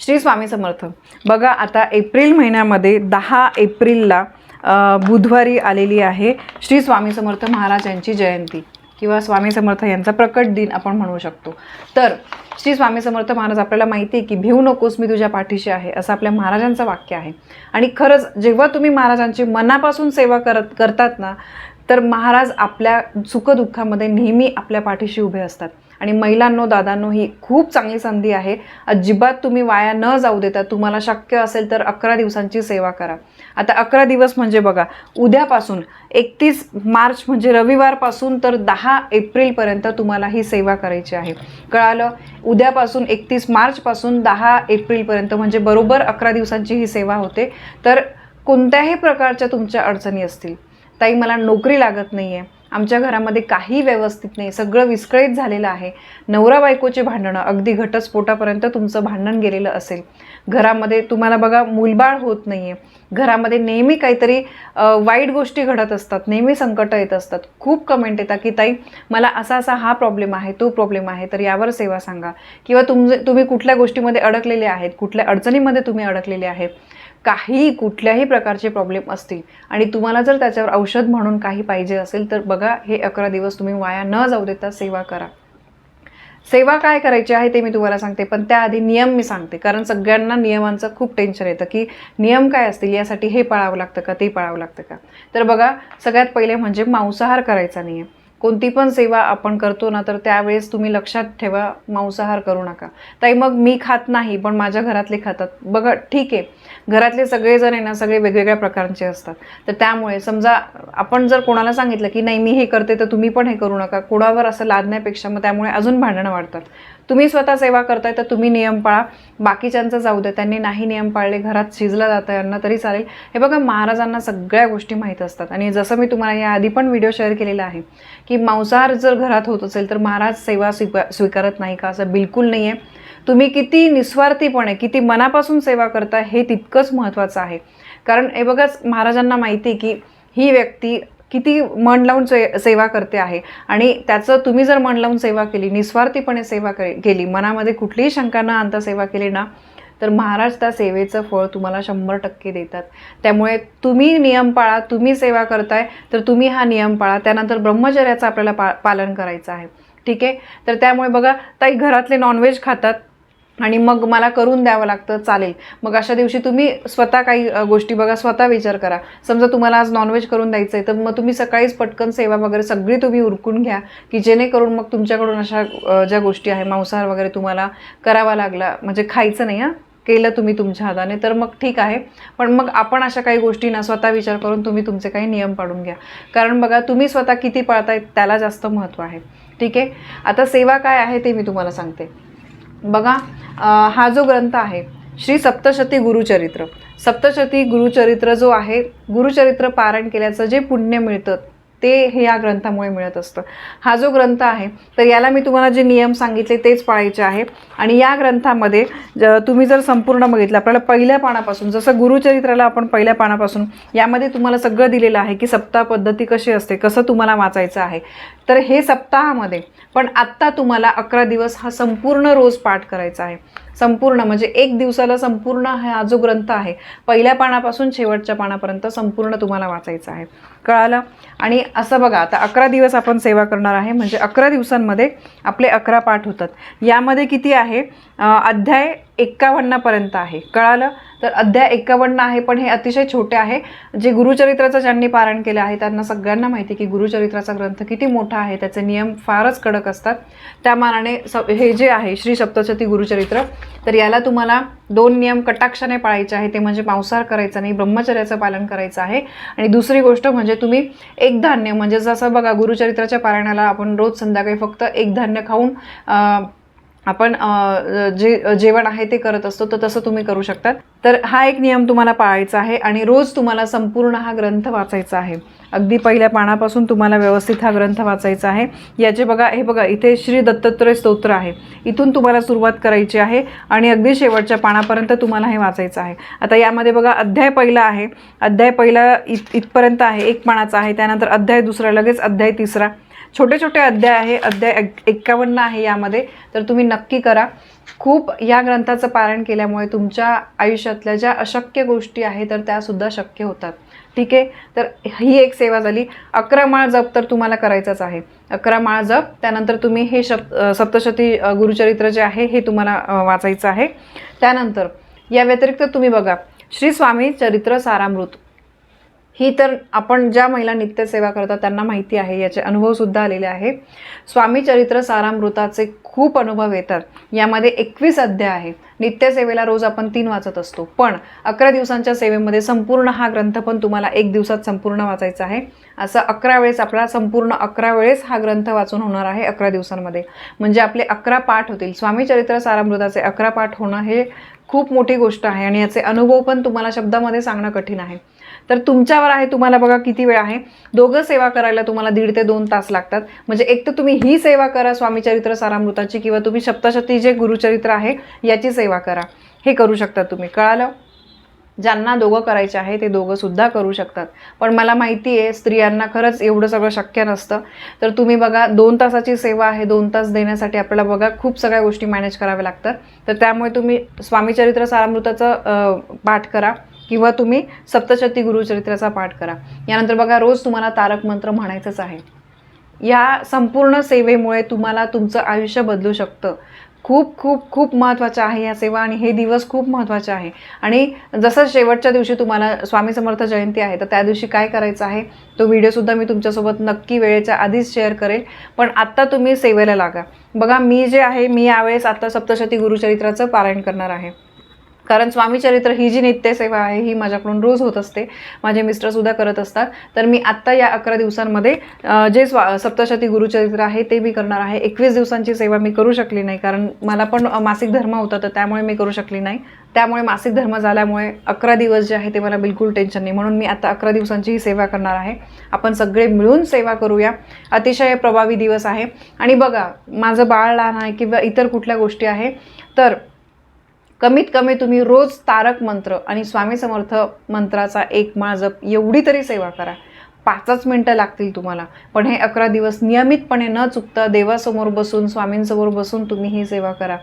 श्री स्वामी समर्थ. बघा आता एप्रिल महिन्यामध्ये दहा एप्रिलला बुधवारी आलेली आहे श्री स्वामी समर्थ महाराज यांची जयंती किंवा स्वामी समर्थ यांचा प्रकट दिन आपण म्हणू शकतो. तर श्री स्वामी समर्थ महाराज आपल्याला माहिती आहे की भिवू नकोस मी तुझ्या पाठीशी आहे असं आपल्या महाराजांचं वाक्य आहे. आणि खरंच जेव्हा तुम्ही महाराजांची मनापासून सेवा करत करतात ना तर महाराज आपल्या सुखदुःखामध्ये नेहमी आपल्या पाठीशी उभे असतात. आणि महिलांनो दादांनो ही खूप चांगली संधी आहे. अजिबात तुम्ही वाया न जाऊ देता तुम्हाला शक्य असेल तर अकरा दिवसांची सेवा करा. आता अकरा दिवस म्हणजे बघा उद्यापासून एकतीस मार्च म्हणजे रविवारपासून तर दहा एप्रिलपर्यंत तुम्हाला ही सेवा करायची आहे. कळालं? उद्यापासून एकतीस मार्चपासून दहा एप्रिलपर्यंत म्हणजे बरोबर अकरा दिवसांची ही सेवा होते. तर कोणत्याही प्रकारच्या तुमच्या अडचणी असतील ताई मला नोकरी लागत नाही आहे आमच्या घरामध्ये काही व्यवस्थित नाही. सगळं विस्कळीत झालेलं आहे. नवरा बायकोचे भांडणं अगदी घटस्फोटापर्यंत तुमचं भांडण गेलेलं असेल. घरामध्ये तुम्हाला बघा मूलबाळ होत नाही आहे घरामध्ये नेहमी काहीतरी वाईट गोष्टी घडत असतात. नेहमी संकटं येत असतात. खूप कमेंट येतात की ताई मला असा असा हा प्रॉब्लेम आहे तो प्रॉब्लेम आहे. तर यावर सेवा सांगा. किंवा तुमचे तुम्ही कुठल्या गोष्टीमध्ये अडकलेले आहेत? कुठल्या अडचणीमध्ये तुम्ही अडकलेले आहेत? काही कुठल्याही प्रकारचे प्रॉब्लेम असतील आणि तुम्हाला जर त्याच्यावर औषध म्हणून काही पाहिजे असेल तर बघा हे अकरा दिवस तुम्ही वाया न जाऊ देता सेवा करा. सेवा काय करायची आहे ते मी तुम्हाला सांगते पण त्याआधी नियम मी सांगते. कारण सगळ्यांना नियमांचं खूप टेन्शन येतं की नियम काय असतील यासाठी हे पाळावं लागतं का ते पाळावं लागतं का? तर बघा सगळ्यात पहिले म्हणजे मांसाहार करायचा नाही आहे कोणती पण सेवा आपण करतो ना तर त्यावेळेस तुम्ही लक्षात ठेवा मांसाहार करू नका. ताई मग मी खात नाही पण माझ्या घरातले खातात. बघा ठीक आहे. घरातले सगळेजण आहे ना सगळे वेगवेगळ्या प्रकारचे असतात. तर त्यामुळे समजा आपण जर कोणाला सांगितलं की नाही मी हे करते तर तुम्ही पण हे करू नका. कोणावर असं लादण्यापेक्षा मग त्यामुळे अजून भांडणं वाढतात. तुम्ही स्वतः सेवा करताय तर तुम्ही नियम पाळा. बाकीच्यांचं जाऊ द्या त्यांनी नाही नियम पाळले घरात शिजलं जातं यांना तरी चालेल. हे बघा महाराजांना सगळ्या गोष्टी माहीत असतात. आणि जसं मी तुम्हाला या आधी पण व्हिडिओ शेअर केलेला आहे की मांसाहार जर घरात होत असेल तर महाराज सेवा स्वीकार स्वीकारत नाही का? असं बिलकुल नाही आहे तुम्ही किती निस्वार्थीपणे किती मनापासून सेवा करता हे तितकंच महत्त्वाचं आहे. कारण हे बघाच महाराजांना माहिती आहे की ही व्यक्ती किती मन लावून से सेवा करते आहे. आणि त्याचं तुम्ही जर मन लावून सेवा केली निस्वार्थीपणे सेवा के केली मनामध्ये कुठलीही शंका न आणता सेवा केली ना तर महाराज त्या सेवेचं फळ तुम्हाला शंभर टक्के देतात. त्यामुळे तुम्ही नियम पाळा तुम्ही सेवा करताय तर तुम्ही हा नियम पाळा. त्यानंतर ब्रह्मचर्याचं आपल्याला पा पालन करायचं आहे. ठीक आहे? तर त्यामुळे बघा ताई घरातले नॉनव्हेज खातात. आणि मग मला करून द्यावं लागतं चालेल. मग अशा दिवशी तुम्ही स्वतः काही गोष्टी बघा स्वतः विचार करा. समजा तुम्हाला आज नॉनव्हेज करून द्यायचं आहे तर मग तुम्ही सकाळीच पटकन सेवा वगैरे सगळी तुम्ही उरकून घ्या की जेणेकरून मग तुमच्याकडून अशा ज्या गोष्टी आहे मांसाहार वगैरे तुम्हाला करावा लागला म्हणजे खायचं नाही हां? केलं तुम्ही तुमच्या हाताने तर मग ठीक आहे. पण मग आपण अशा काही गोष्टी ना स्वतः विचार करून तुम्ही तुमचे काही नियम पाडून घ्या. कारण बघा तुम्ही स्वतः किती पाळताय त्याला जास्त महत्त्व आहे. ठीक आहे? आता सेवा काय आहे ते मी तुम्हाला सांगते. बघा हा जो ग्रंथ आहे श्री सप्तशती गुरुचरित्र. सप्तशती गुरुचरित्र जो आहे गुरुचरित्र पारण केल्याचं जे पुण्य मिळतं ते हे या ग्रंथामुळे मिळत असतं. हा जो ग्रंथ आहे तर याला मी तुम्हाला जे नियम सांगितले तेच पाळायचे आहे. आणि या ग्रंथामध्ये ज- तुम्ही जर संपूर्ण बघितलं आपल्याला पहिल्या पानापासून जसं गुरुचरित्राला आपण पहिल्या पानापासून यामध्ये तुम्हाला सगळं दिलेलं आहे की सप्ताह पद्धती कशी असते कसं तुम्हाला वाचायचं आहे. तर हे सप्ताहामध्ये पण आत्ता तुम्हाला अकरा दिवस हा संपूर्ण रोज पाठ करायचा आहे. संपूर्ण म्हणजे एक दिवसाला संपूर्ण हा जो ग्रंथ आहे पहिल्या पानापासून शेवटच्या पानापर्यंत संपूर्ण तुम्हाला वाचायचं आहे. कळालं? आणि असं बघा आता अकरा दिवस आपण सेवा करणार आहे म्हणजे अकरा दिवसांमध्ये आपले अकरा पाठ होतात. यामध्ये किती आहे? अध्याय एक्कावन्नापर्यंत आहे. कळालं? तर अध्याय एक्कावन्न आहे पण हे अतिशय छोटे आहे. जे गुरुचरित्राचं ज्यांनी पारण केलं आहे त्यांना सगळ्यांना माहिती आहे की गुरुचरित्राचा ग्रंथ किती मोठा आहे त्याचे नियम फारच कडक असतात. त्या मानाने स हे जे आहे श्री सप्तशती गुरुचरित्र तर याला तुम्हाला दोन नियम कटाक्षाने पाळायचे आहे. ते म्हणजे मांसाहार करायचा नाही ब्रह्मचर्याचं पालन करायचं आहे. आणि दुसरी गोष्ट म्हणजे तुम्ही एक धान्य म्हणजे जसं बघा गुरुचरित्राच्या पारायणाला आपण रोज संध्याकाळी फक्त एक धान्य खाऊन आपण जे जेवण आहे ते करत असतो तर तसं तुम्ही करू शकतात. तर हा एक नियम तुम्हाला पाळायचा आहे आणि रोज तुम्हाला संपूर्ण हा ग्रंथ वाचायचा आहे. अगदी पहिल्या पानापासून तुम्हाला व्यवस्थित हा ग्रंथ वाचायचा आहे. याचे बघा हे बघा इथे श्री दत्तात्रय स्तोत्र आहे. इथून तुम्हाला सुरुवात करायची आहे आणि अगदी शेवटच्या पानापर्यंत तुम्हाला हे वाचायचं आहे. आता यामध्ये बघा अध्याय पहिला आहे. अध्याय पहिला इत इथपर्यंत आहे एक पानाचा आहे. त्यानंतर अध्याय दुसरा लगेच अध्याय तिसरा. छोटे छोटे अध्याय आहे अध्याय एक- एक्कावन्न आहे यामध्ये. तर तुम्ही नक्की करा. खूप या ग्रंथाचं पारायण केल्यामुळे तुमच्या आयुष्यातल्या ज्या अशक्य गोष्टी आहेत तर त्यासुद्धा शक्य होतात. ठीक आहे? तर ही एक सेवा झाली. अकरा माळ जप तर तुम्हाला करायचाच आहे. अकरा माळ जप त्यानंतर तुम्ही हे शप सप्तशती गुरुचरित्र जे आहे हे तुम्हाला वाचायचं आहे. त्यानंतर या व्यतिरिक्त तुम्ही बघा. श्री स्वामी चरित्र सारामृत. ही तर आपण ज्या महिला नित्यसेवा करतात त्यांना माहिती आहे याचे अनुभवसुद्धा आलेले आहे. स्वामी चरित्र सारामृताचे खूप अनुभव येतात. यामध्ये एकवीस अध्याय आहे. नित्यसेवेला रोज आपण तीन वाचत असतो. पण अकरा दिवसांच्या सेवेमध्ये संपूर्ण हा ग्रंथ पण तुम्हाला एक दिवसात संपूर्ण वाचायचा आहे. असं अकरा वेळेस आपला संपूर्ण अकरा वेळेस हा ग्रंथ वाचून होणार आहे अकरा दिवसांमध्ये. म्हणजे आपले अकरा पाठ होतील. स्वामी चरित्र सारामृताचे अकरा पाठ होणं हे खूप मोठी गोष्ट आहे आणि याचे अनुभव पण तुम्हाला शब्दामध्ये सांगणं कठीण आहे. तर तुमच्यावर आहे तुम्हाला बघा किती वेळ आहे. दोघं सेवा करायला तुम्हाला दीड ते दोन तास लागतात. म्हणजे एक तर तुम्ही ही सेवा करा स्वामी चरित्र सारामृताची किंवा तुम्ही सप्तशती जे गुरुचरित्र आहे याची सेवा करा. हे करू शकता तुम्ही. कळालं? ज्यांना दोघं करायचे आहे ते दोघं सुद्धा करू शकतात. पण मला माहिती आहे स्त्रियांना खरंच एवढं सगळं शक्य नसतं. तर तुम्ही बघा दोन तासाची सेवा आहे दोन तास देण्यासाठी आपल्याला बघा खूप सगळ्या गोष्टी मॅनेज कराव्या लागतात. तर त्यामुळे तुम्ही स्वामीचरित्र सारामृताचं पाठ करा. किंवा तुम्ही सप्तशती गुरुचरित्राचा पाठ करा. यानंतर बघा रोज तुम्हाला तारक मंत्र म्हणायचंच आहे. या संपूर्ण सेवेमुळे तुम्हाला तुमचं आयुष्य बदलू शकतं. खूप खूप खूप महत्त्वाचं आहे या सेवा आणि हे दिवस खूप महत्त्वाचे आहे. आणि जसं शेवटच्या दिवशी तुम्हाला स्वामी समर्थ जयंती आहे तर त्या दिवशी काय करायचं आहे? तो व्हिडिओसुद्धा मी तुमच्यासोबत नक्की वेळेच्या आधीच शेअर करेल. पण आत्ता तुम्ही सेवेला लागा. बघा मी जे आहे मी यावेळेस आत्ता सप्तशती गुरुचरित्राचं पारायण करणार आहे. कारण स्वामी चरित्र ही जी नित्यसेवा आहे ही माझ्याकडून रोज होत असते. माझे मिस्टरसुद्धा करत असतात. तर मी आत्ता या अकरा दिवसांमध्ये जे स्वा सप्तशती गुरुचरित्र आहे ते मी करणार आहे. एकवीस दिवसांची सेवा मी करू शकली नाही कारण मला पण मासिक धर्म होता तर त्यामुळे मी करू शकली नाही. त्यामुळे मासिक धर्म झाल्यामुळे अकरा दिवस जे आहे ते मला बिलकुल टेन्शन नाही. म्हणून मी आता अकरा दिवसांची ही सेवा करणार आहे. आपण सगळे मिळून सेवा करूया. अतिशय प्रभावी दिवस आहे. आणि बघा माझं बाळ लहान आहे किंवा इतर कुठल्या गोष्टी आहे तर कमीत कमी तुम्ही रोज तारक मंत्र आणि स्वामी समर्थ मंत्राचा एक माळ जप एवढी तरी सेवा करा. पाचच मिनटं लागतील तुम्हाला. पण हे अकरा दिवस नियमितपणे न चुकता देवासमोर बसून स्वामींसमोर बसून तुम्ही ही सेवा करा.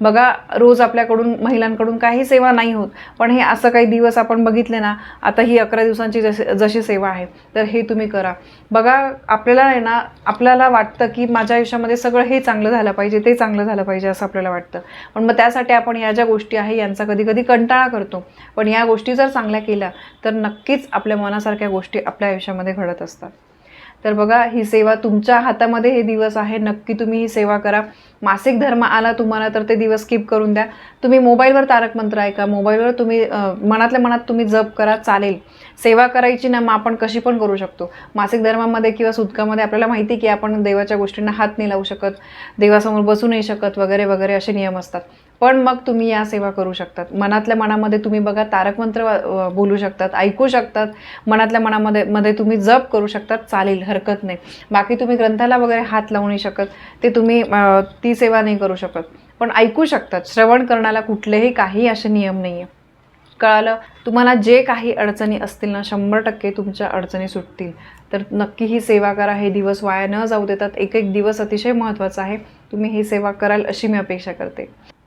बघा रोज आपल्याकडून महिलांकडून काही सेवा नाही होत. पण हे असं काही दिवस आपण बघितले ना आता ही अकरा दिवसांची जशी जशी सेवा आहे तर हे तुम्ही करा. बघा आपल्याला आहे ना आपल्याला वाटतं की माझ्या आयुष्यामध्ये सगळं हे चांगलं झालं पाहिजे ते चांगलं झालं पाहिजे असं आपल्याला वाटतं. पण मग त्यासाठी आपण या ज्या गोष्टी आहे यांचा कधी कधी कंटाळा करतो. पण या गोष्टी जर चांगल्या केल्या तर नक्कीच आपल्या मनासारख्या गोष्टी आपल्या आयुष्यामध्ये घडत असतात. तर बघा ही सेवा तुमच्या हातामध्ये हे दिवस आहे. नक्की तुम्ही ही सेवा करा. मासिक धर्म आला तुम्हाला तर ते दिवस स्किप करून द्या. तुम्ही मोबाईलवर तारक मंत्र ऐका. मोबाईलवर तुम्ही मनातल्या मनात तुम्ही जप करा चालेल. सेवा करायची ना मग आपण कशी पण करू शकतो. मासिक धर्मामध्ये किंवा सुतकामध्ये आपल्याला माहिती की आपण देवाच्या गोष्टींना हात नाही लावू शकत देवासमोर बसू नाही शकत वगैरे वगैरे असे नियम असतात. पण मग तुम्ही या सेवा करू शकतात. मनातल्या मनामध्ये तुम्ही बघा तारकमंत्र बोलू शकतात ऐकू शकतात. मनातल्या मनामध्ये मध्ये तुम्ही जप करू शकतात चालेल हरकत नाही. बाकी तुम्ही ग्रंथाला वगैरे हात लावू नाही शकत. ते तुम्ही ती सेवा नाही करू शकत. पण ऐकू शकतात. श्रवण करण्याला कुठलेही काही असे नियम नाही आहे कळालं? तुम्हाला जे काही अडचणी असतील ना शंभर टक्के तुमच्या अडचणी सुटतील. तर नक्की ही सेवा करा. हे दिवस वाया न जाऊ देतात. एक एक दिवस अतिशय महत्त्वाचा आहे. तुम्ही ही सेवा कराल अशी मी अपेक्षा करते.